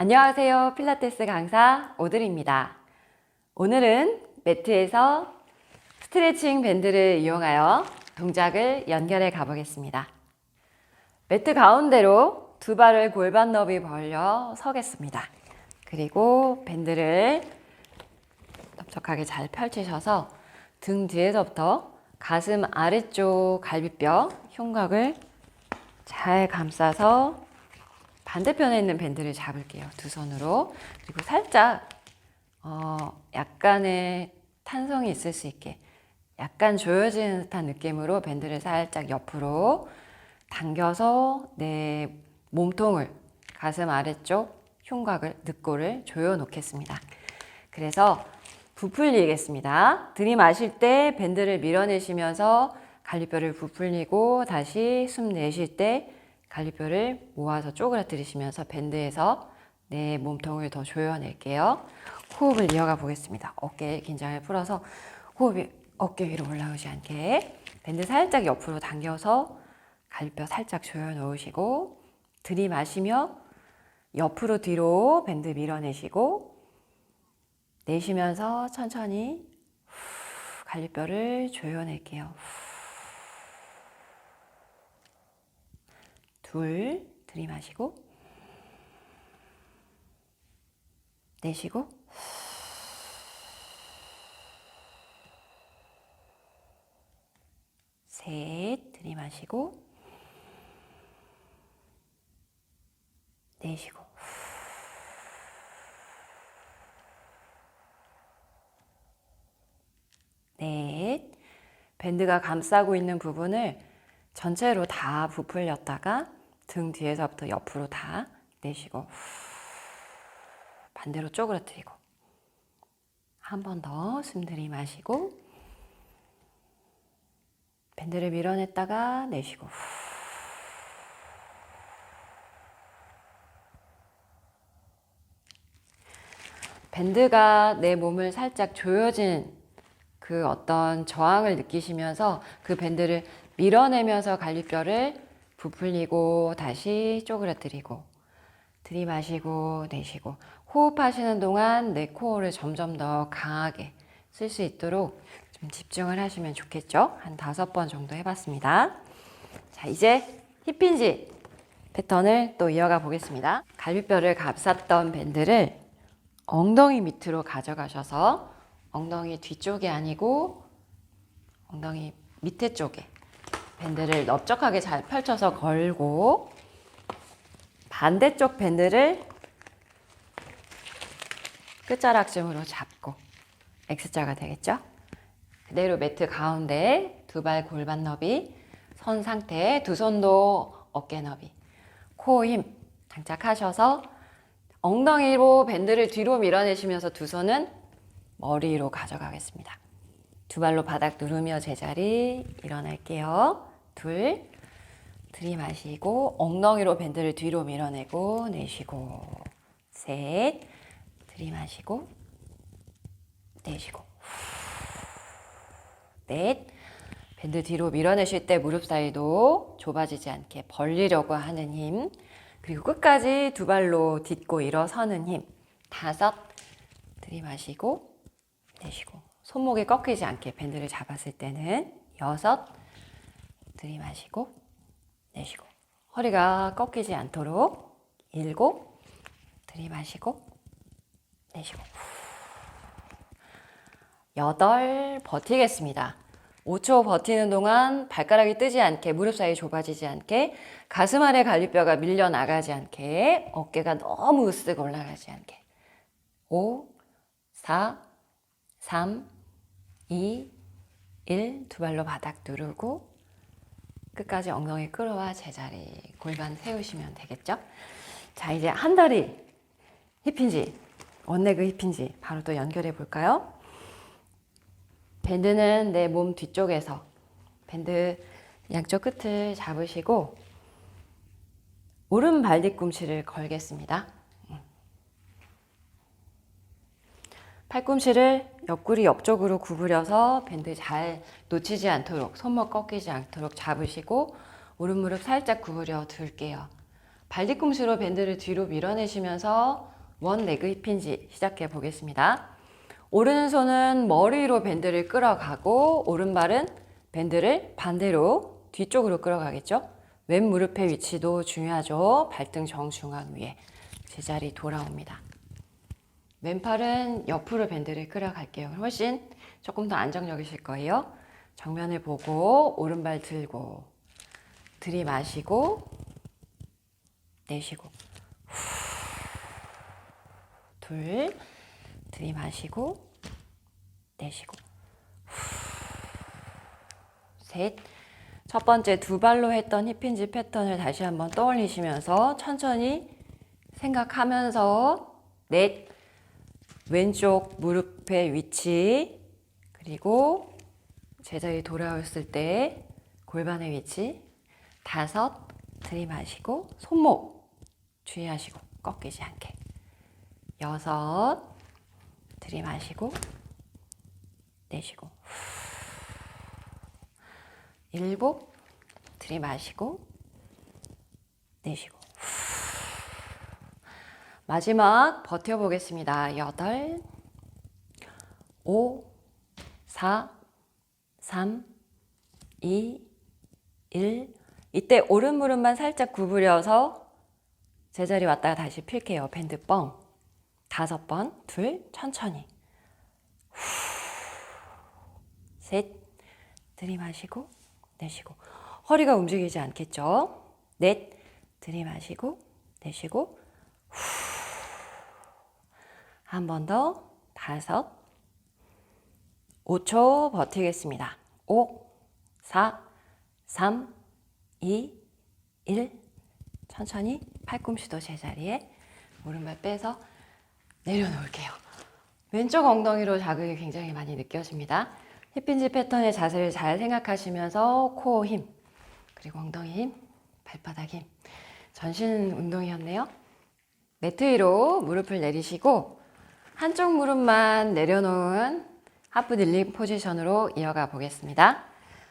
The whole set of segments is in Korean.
안녕하세요. 필라테스 강사 오드리입니다. 오늘은 매트에서 스트레칭 밴드를 이용하여 동작을 연결해 가보겠습니다. 매트 가운데로 두 발을 골반 너비 벌려 서겠습니다. 그리고 밴드를 넓적하게 잘 펼치셔서 등 뒤에서부터 가슴 아래쪽 갈비뼈, 흉곽을 잘 감싸서 반대편에 있는 밴드를 잡을게요. 두 손으로. 그리고 살짝 어, 약간의 탄성이 있을 수 있게 약간 조여지는 듯한 느낌으로 밴드를 살짝 옆으로 당겨서 내 몸통을 가슴 아래쪽 흉곽을 늑골을 조여 놓겠습니다. 그래서 부풀리겠습니다. 들이마실 때 밴드를 밀어내시면서 갈비뼈를 부풀리고 다시 숨 내쉴 때 갈비뼈를 모아서 쪼그라뜨리시면서 밴드에서 내 몸통을 더 조여낼게요. 호흡을 이어가 보겠습니다. 어깨 긴장을 풀어서 호흡이 어깨 위로 올라오지 않게 밴드 살짝 옆으로 당겨서 갈비뼈 살짝 조여 놓으시고 들이마시며 옆으로 뒤로 밴드 밀어내시고 내쉬면서 천천히 후, 갈비뼈를 조여낼게요. 둘 들이마시고 내쉬고 셋 들이마시고 내쉬고. 넷. 밴드가 감싸고 있는 부분을 전체로 다 부풀렸다가 등 뒤에서부터 옆으로 다 내쉬고 후, 반대로 쪼그라뜨리고 한 번 더 숨 들이마시고 밴드를 밀어냈다가 내쉬고 후. 밴드가 내 몸을 살짝 조여진 그 어떤 저항을 느끼시면서 그 밴드를 밀어내면서 갈비뼈를 부풀리고 다시 쪼그라뜨리고 들이마시고 내쉬고 호흡하시는 동안 내 코어를 점점 더 강하게 쓸 수 있도록 좀 집중을 하시면 좋겠죠? 한 다섯 번 정도 해봤습니다. 자, 이제 힙힌지 패턴을 또 이어가 보겠습니다. 갈비뼈를 감쌌던 밴드를 엉덩이 밑으로 가져가셔서 엉덩이 뒤쪽이 아니고 엉덩이 밑에 쪽에 밴드를 넓적하게 잘 펼쳐서 걸고 반대쪽 밴드를 끝자락쯤으로 잡고 X자가 되겠죠? 그대로 매트 가운데 두 발 골반 너비 선 상태 두 손도 어깨 너비 코 힘 장착하셔서 엉덩이로 밴드를 뒤로 밀어내시면서 두 손은 머리로 가져가겠습니다. 두 발로 바닥 누르며 제자리 일어날게요. 둘, 들이마시고 엉덩이로 밴드를 뒤로 밀어내고 내쉬고 셋, 들이마시고 내쉬고 넷, 밴드 뒤로 밀어내실 때 무릎 사이도 좁아지지 않게 벌리려고 하는 힘. 그리고 끝까지 두 발로 딛고 일어서는 힘. 다섯, 들이마시고 내쉬고. 손목이 꺾이지 않게 밴드를 잡았을 때는 여섯 들이마시고 내쉬고 허리가 꺾이지 않도록 일곱 들이마시고 내쉬고 여덟 버티겠습니다. 5초 버티는 동안 발가락이 뜨지 않게 무릎 사이 좁아지지 않게 가슴 아래 갈비뼈가 밀려 나가지 않게 어깨가 너무 으쓱 올라가지 않게 5 4 3 2 1두 발로 바닥 누르고 끝까지 엉덩이 끌어와 제자리 골반 세우시면 되겠죠? 자 이제 한 다리 힙힌지 원레그 힙힌지 바로 또 연결해 볼까요? 밴드는 내 몸 뒤쪽에서 밴드 양쪽 끝을 잡으시고 오른 발 뒤꿈치를 걸겠습니다. 팔꿈치를 옆구리 옆쪽으로 구부려서 밴드 잘 놓치지 않도록 손목 꺾이지 않도록 잡으시고 오른 무릎 살짝 구부려 둘게요. 발 뒤꿈치로 밴드를 뒤로 밀어내시면서 원 레그 힙힌지 시작해 보겠습니다. 오른손은 머리 위로 밴드를 끌어가고 오른발은 밴드를 반대로 뒤쪽으로 끌어가겠죠. 왼 무릎의 위치도 중요하죠. 발등 정중앙 위에 제자리 돌아옵니다. 왼팔은 옆으로 밴드를 끌어갈게요. 훨씬 조금 더 안정적이실 거예요. 정면을 보고 오른발 들고 들이마시고 내쉬고. 둘 들이마시고 내쉬고. 셋. 첫 번째 두 발로 했던 힙힌지 패턴을 다시 한번 떠올리시면서 천천히 생각하면서 넷. 왼쪽 무릎의 위치 그리고 제자리 돌아왔을 때 골반의 위치 다섯 들이마시고 손목 주의하시고 꺾이지 않게. 여섯 들이마시고 내쉬고. 일곱 들이마시고 내쉬고. 마지막 버텨보겠습니다. 여덟 오 사 삼이일 이때 오른 무릎만 살짝 구부려서 제자리 왔다가 다시 필게요. 밴드 뻥. 다섯 번, 둘, 천천히. 후, 셋, 들이마시고, 내쉬고. 허리가 움직이지 않겠죠? 넷, 들이마시고, 내쉬고. 한번 더, 다섯. 5초 버티겠습니다. 5, 4, 3, 2, 1. 천천히 팔꿈치도 제자리에 오른발 빼서 내려놓을게요. 왼쪽 엉덩이로 자극이 굉장히 많이 느껴집니다. 힙힌지 패턴의 자세를 잘 생각하시면서 코 힘, 그리고 엉덩이 힘, 발바닥 힘. 전신 운동이었네요. 매트 위로 무릎을 내리시고 한쪽 무릎만 내려놓은 하프 딜링 포지션으로 이어가 보겠습니다.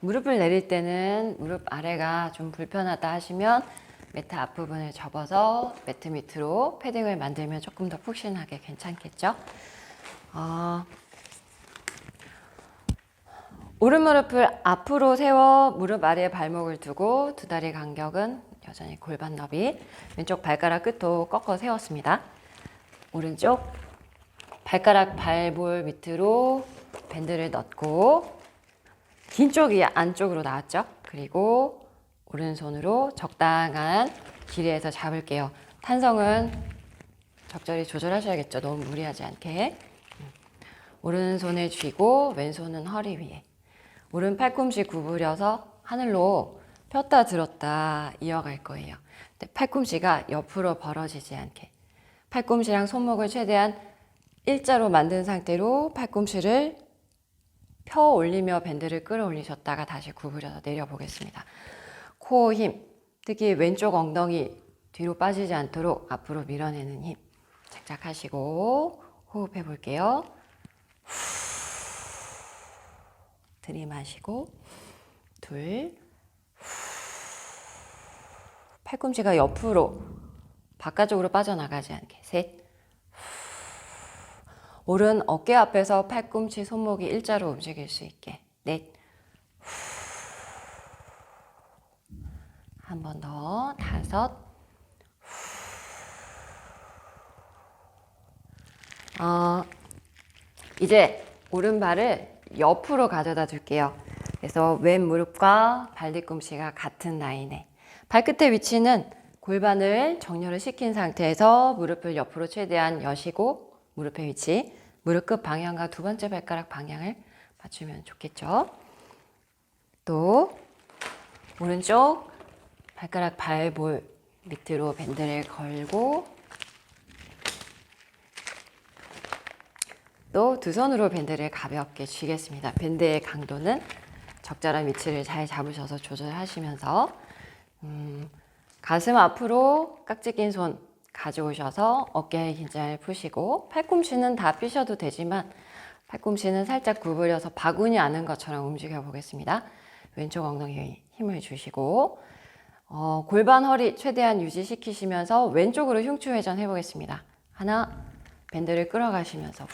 무릎을 내릴 때는 무릎 아래가 좀 불편하다 하시면 매트 앞부분을 접어서 매트 밑으로 패딩을 만들면 조금 더 푹신하게 괜찮겠죠? 어, 오른 무릎을 앞으로 세워 무릎 아래에 발목을 두고 두 다리 간격은 여전히 골반 너비 왼쪽 발가락 끝도 꺾어 세웠습니다. 오른쪽 발가락 발볼 밑으로 밴드를 넣고 긴 쪽이 안쪽으로 나왔죠. 그리고 오른손으로 적당한 길이에서 잡을게요. 탄성은 적절히 조절하셔야겠죠. 너무 무리하지 않게. 음. 오른손을 쥐고 왼손은 허리 위에. 오른 팔꿈치 구부려서 하늘로 폈다 들었다 이어갈 거예요. 팔꿈치가 옆으로 벌어지지 않게. 팔꿈치랑 손목을 최대한 일자로 만든 상태로 팔꿈치를 펴 올리며 밴드를 끌어올리셨다가 다시 구부려서 내려보겠습니다. 코 힘, 특히 왼쪽 엉덩이 뒤로 빠지지 않도록 앞으로 밀어내는 힘 착착하시고 호흡해 볼게요. 들이마시고 둘 팔꿈치가 옆으로 바깥쪽으로 빠져나가지 않게 셋 오른 어깨 앞에서 팔꿈치 손목이 일자로 움직일 수 있게. 넷. 한 번 더. 다섯. 어, 이제 오른발을 옆으로 가져다 줄게요. 그래서 왼 무릎과 발 뒤꿈치가 같은 라인에. 발끝의 위치는 골반을 정렬을 시킨 상태에서 무릎을 옆으로 최대한 여시고 무릎의 위치, 무릎 끝 방향과 두 번째 발가락 방향을 맞추면 좋겠죠. 또 오른쪽 발가락 발볼 밑으로 밴드를 걸고 또 두 손으로 밴드를 가볍게 쥐겠습니다. 밴드의 강도는 적절한 위치를 잘 잡으셔서 조절하시면서 음, 가슴 앞으로 깍지 낀 손 가져오셔서 어깨에 긴장을 푸시고 팔꿈치는 다 삐셔도 되지만 팔꿈치는 살짝 구부려서 바구니 아는 것처럼 움직여 보겠습니다. 왼쪽 엉덩이에 힘을 주시고 어, 골반 허리 최대한 유지시키시면서 왼쪽으로 흉추 회전 해보겠습니다. 하나, 밴드를 끌어가시면서 후.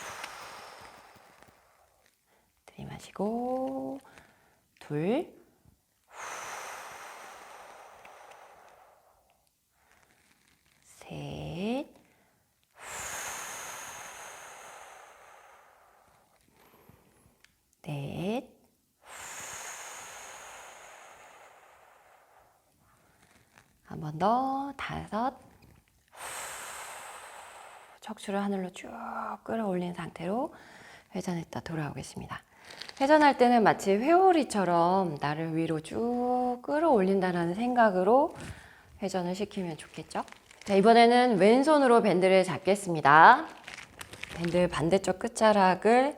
들이마시고 둘, 셋, 넷, 한 번 더, 다섯, 척추를 하늘로 쭉 끌어올린 상태로 회전했다 돌아오겠습니다. 회전할 때는 마치 회오리처럼 나를 위로 쭉 끌어올린다는 생각으로 회전을 시키면 좋겠죠? 자, 이번에는 왼손으로 밴드를 잡겠습니다. 밴드 반대쪽 끝자락을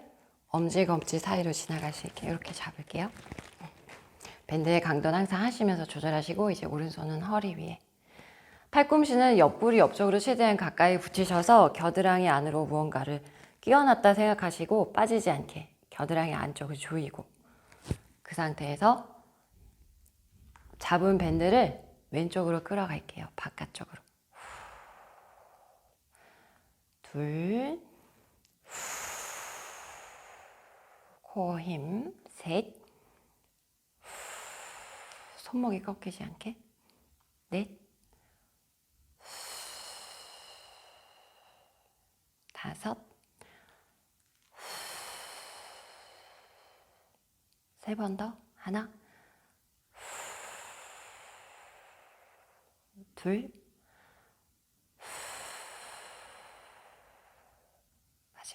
엄지검지 사이로 지나갈 수 있게 이렇게 잡을게요. 밴드의 강도는 항상 하시면서 조절하시고 이제 오른손은 허리 위에 팔꿈치는 옆구리 옆쪽으로 최대한 가까이 붙이셔서 겨드랑이 안으로 무언가를 끼워놨다 생각하시고 빠지지 않게 겨드랑이 안쪽을 조이고 그 상태에서 잡은 밴드를 왼쪽으로 끌어갈게요. 바깥쪽으로. 둘, 코어 힘, 셋, 손목이 꺾이지 않게, 넷, 다섯, 세 번 더, 하나, 둘,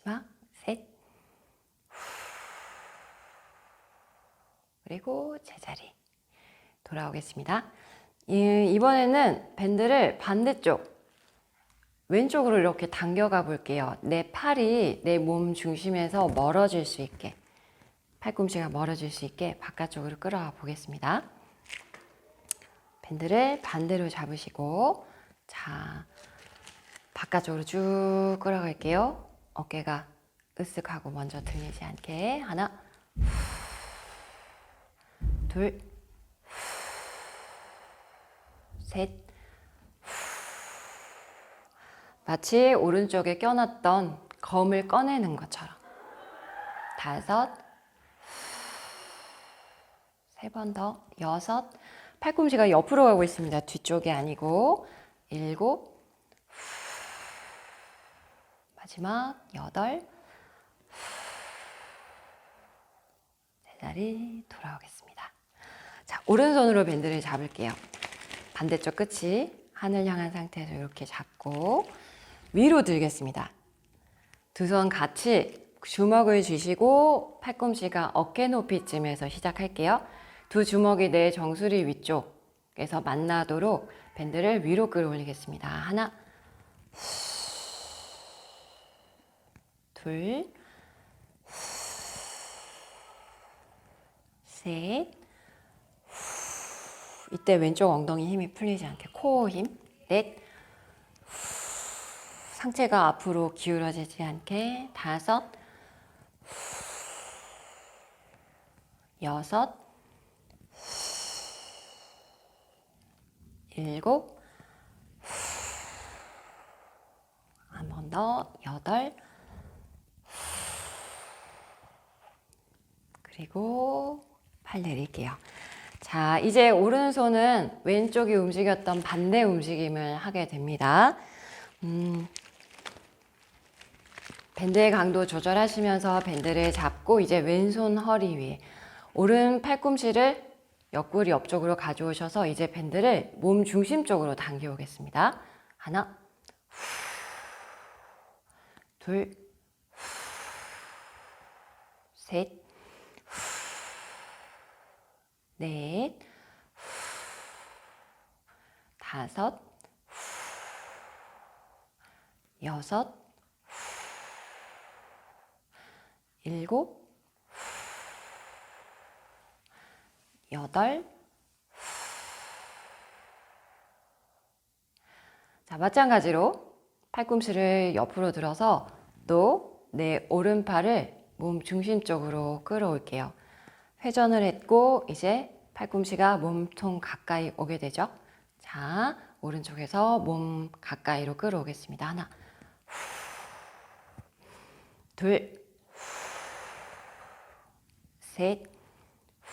마지막 셋, 그리고 제자리 돌아오겠습니다. 이- 이번에는 밴드를 반대쪽 왼쪽으로 이렇게 당겨가 볼게요. 내 팔이 내 몸 중심에서 멀어질 수 있게 팔꿈치가 멀어질 수 있게 바깥쪽으로 끌어와 보겠습니다. 밴드를 반대로 잡으시고 자 바깥쪽으로 쭉 끌어갈게요. 어깨가 으쓱하고 먼저 들리지 않게. 하나. 둘. 셋, 마치 오른쪽에 껴놨던 검을 꺼내는 것처럼. 다섯, 세 번 더, 여섯, 팔꿈치가 옆으로 가고 있습니다. 뒤쪽이 아니고, 일곱, 마지막 여덟, 제자리 돌아오겠습니다. 자, 오른손으로 밴드를 잡을게요. 반대쪽 끝이 하늘 향한 상태에서 이렇게 잡고 위로 들겠습니다. 두 손 같이 주먹을 쥐시고 팔꿈치가 어깨 높이쯤에서 시작할게요. 두 주먹이 내 정수리 위쪽에서 만나도록 밴드를 위로 끌어올리겠습니다. 하나, 둘, 셋, 이때 왼쪽 엉덩이 힘이 풀리지 않게 코어 힘, 넷, 상체가 앞으로 기울어지지 않게 다섯, 여섯, 일곱, 한 번 더, 여덟, 그리고 팔 내릴게요. 자, 이제 오른손은 왼쪽이 움직였던 반대 움직임을 하게 됩니다. 음, 밴드의 강도 조절하시면서 밴드를 잡고 이제 왼손 허리 위에 오른 팔꿈치를 옆구리 옆쪽으로 가져오셔서 이제 밴드를 몸 중심 쪽으로 당겨오겠습니다. 하나, 둘, 셋, 넷, 다섯, 여섯, 일곱, 여덟, 자, 마찬가지로 팔꿈치를 옆으로 들어서 또 내 오른팔을 몸 중심 쪽으로 끌어올게요. 회전을 했고 이제 팔꿈치가 몸통 가까이 오게 되죠. 자, 오른쪽에서 몸 가까이로 끌어오겠습니다. 하나, 후, 둘, 후, 셋, 후,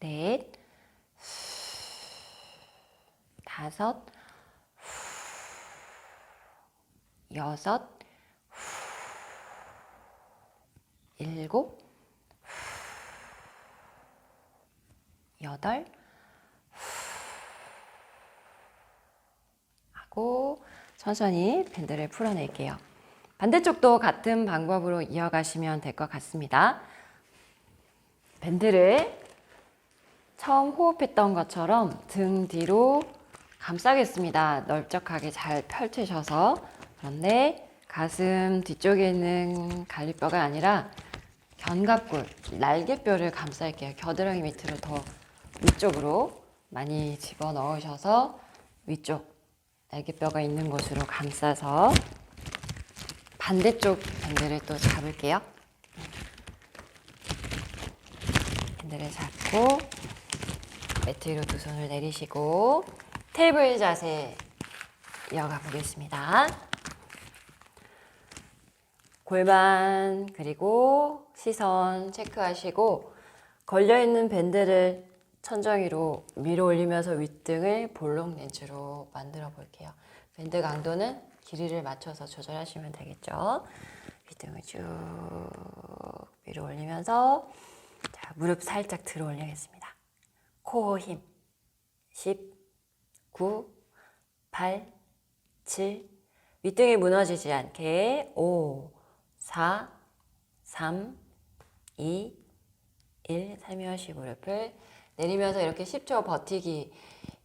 넷, 다섯, 여섯, 일곱, 여덟, 하고 천천히 밴드를 풀어낼게요. 반대쪽도 같은 방법으로 이어가시면 될 것 같습니다. 밴드를 처음 호흡했던 것처럼 등 뒤로 감싸겠습니다. 넓적하게 잘 펼치셔서 그런데 가슴 뒤쪽에 있는 갈비뼈가 아니라 견갑골, 날개뼈를 감쌀게요. 겨드랑이 밑으로 더 위쪽으로 많이 집어 넣으셔서 위쪽 날개뼈가 있는 곳으로 감싸서 반대쪽 밴드를 또 잡을게요. 밴드를 잡고 매트 위로 두 손을 내리시고 테이블 자세 이어가 보겠습니다. 골반 그리고 시선 체크하시고 걸려있는 밴드를 천정 위로 밀어 올리면서 윗등을 볼록 렌즈로 만들어 볼게요. 밴드 강도는 길이를 맞춰서 조절하시면 되겠죠. 윗등을 쭉 밀어 올리면서 자, 무릎 살짝 들어 올리겠습니다. 코어 힘 10, 9, 8, 7 윗등이 무너지지 않게 5, 4, 3, 2, 1 살며시 무릎을 내리면서 이렇게 10초 버티기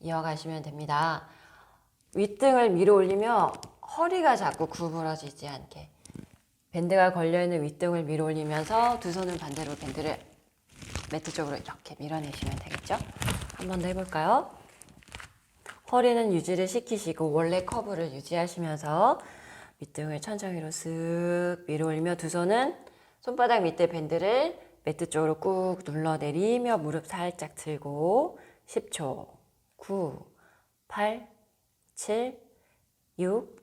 이어가시면 됩니다. 윗등을 밀어 올리며 허리가 자꾸 구부러지지 않게 밴드가 걸려있는 윗등을 밀어 올리면서 두 손을 반대로 밴드를 매트 쪽으로 이렇게 밀어내시면 되겠죠? 한 번 더 해볼까요? 허리는 유지를 시키시고 원래 커브를 유지하시면서 밑등을 천정위로 쓱 밀어 올리며 두 손은 손바닥 밑에 밴드를 매트 쪽으로 꾹 눌러 내리며 무릎 살짝 들고 10초 9 8 7 6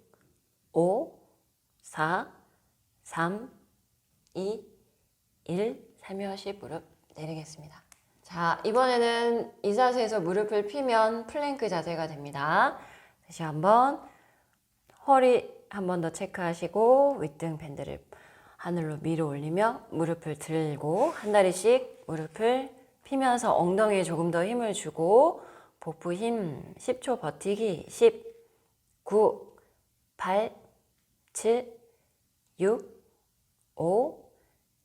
5 4 3 2 1 살며시 무릎 내리겠습니다. 자, 이번에는 이 자세에서 무릎을 펴면 플랭크 자세가 됩니다. 다시 한번 허리 한 번 더 체크하시고 윗등 밴드를 하늘로 밀어 올리며 무릎을 들고 한 다리씩 무릎을 피면서 엉덩이에 조금 더 힘을 주고 복부 힘 10초 버티기 10 9 8 7 6 5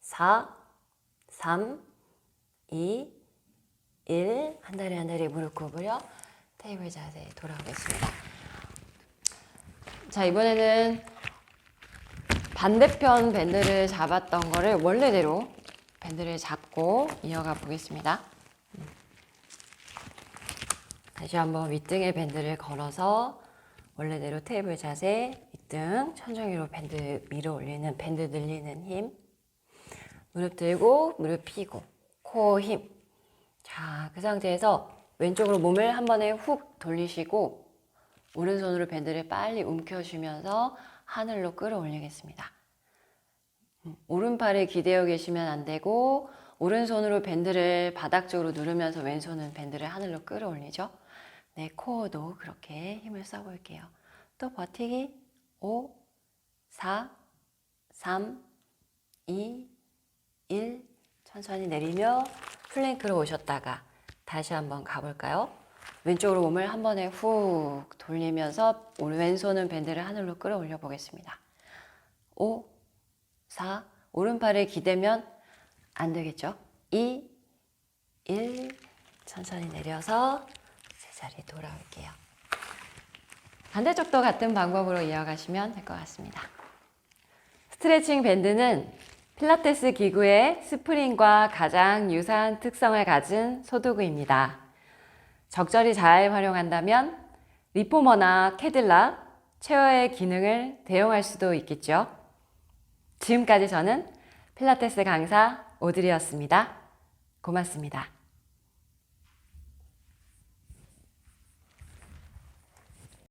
4 3 2 1 한 다리 한 다리 무릎 구부려 테이블 자세에 돌아오겠습니다. 자 이번에는 반대편 밴드를 잡았던 거를 원래대로 밴드를 잡고 이어가 보겠습니다. 음. 다시 한번 윗등에 밴드를 걸어서 원래대로 테이블 자세, 윗등, 천정위로 밴드 밀어 올리는 밴드 늘리는 힘. 무릎 들고, 무릎 펴고, 코 힘. 자, 그 상태에서 왼쪽으로 몸을 한 번에 훅 돌리시고, 오른손으로 밴드를 빨리 움켜쥐면서 하늘로 끌어올리겠습니다. 음, 오른팔에 기대어 계시면 안 되고 오른손으로 밴드를 바닥 쪽으로 누르면서 왼손은 밴드를 하늘로 끌어올리죠. 네, 코어도 그렇게 힘을 써볼게요. 또 버티기 5, 4, 3, 2, 1 천천히 내리며 플랭크로 오셨다가 다시 한번 가볼까요? 왼쪽으로 몸을 한 번에 훅 돌리면서 왼손은 밴드를 하늘로 끌어올려 보겠습니다. 5, 4, 오른팔을 기대면 안 되겠죠? 2, 1, 천천히 내려서 제자리 돌아올게요. 반대쪽도 같은 방법으로 이어가시면 될 것 같습니다. 스트레칭 밴드는 필라테스 기구의 스프링과 가장 유사한 특성을 가진 소도구입니다. 적절히 잘 활용한다면 리포머나 캐딜라, 체어의 기능을 대용할 수도 있겠죠. 지금까지 저는 필라테스 강사 오드리였습니다. 고맙습니다.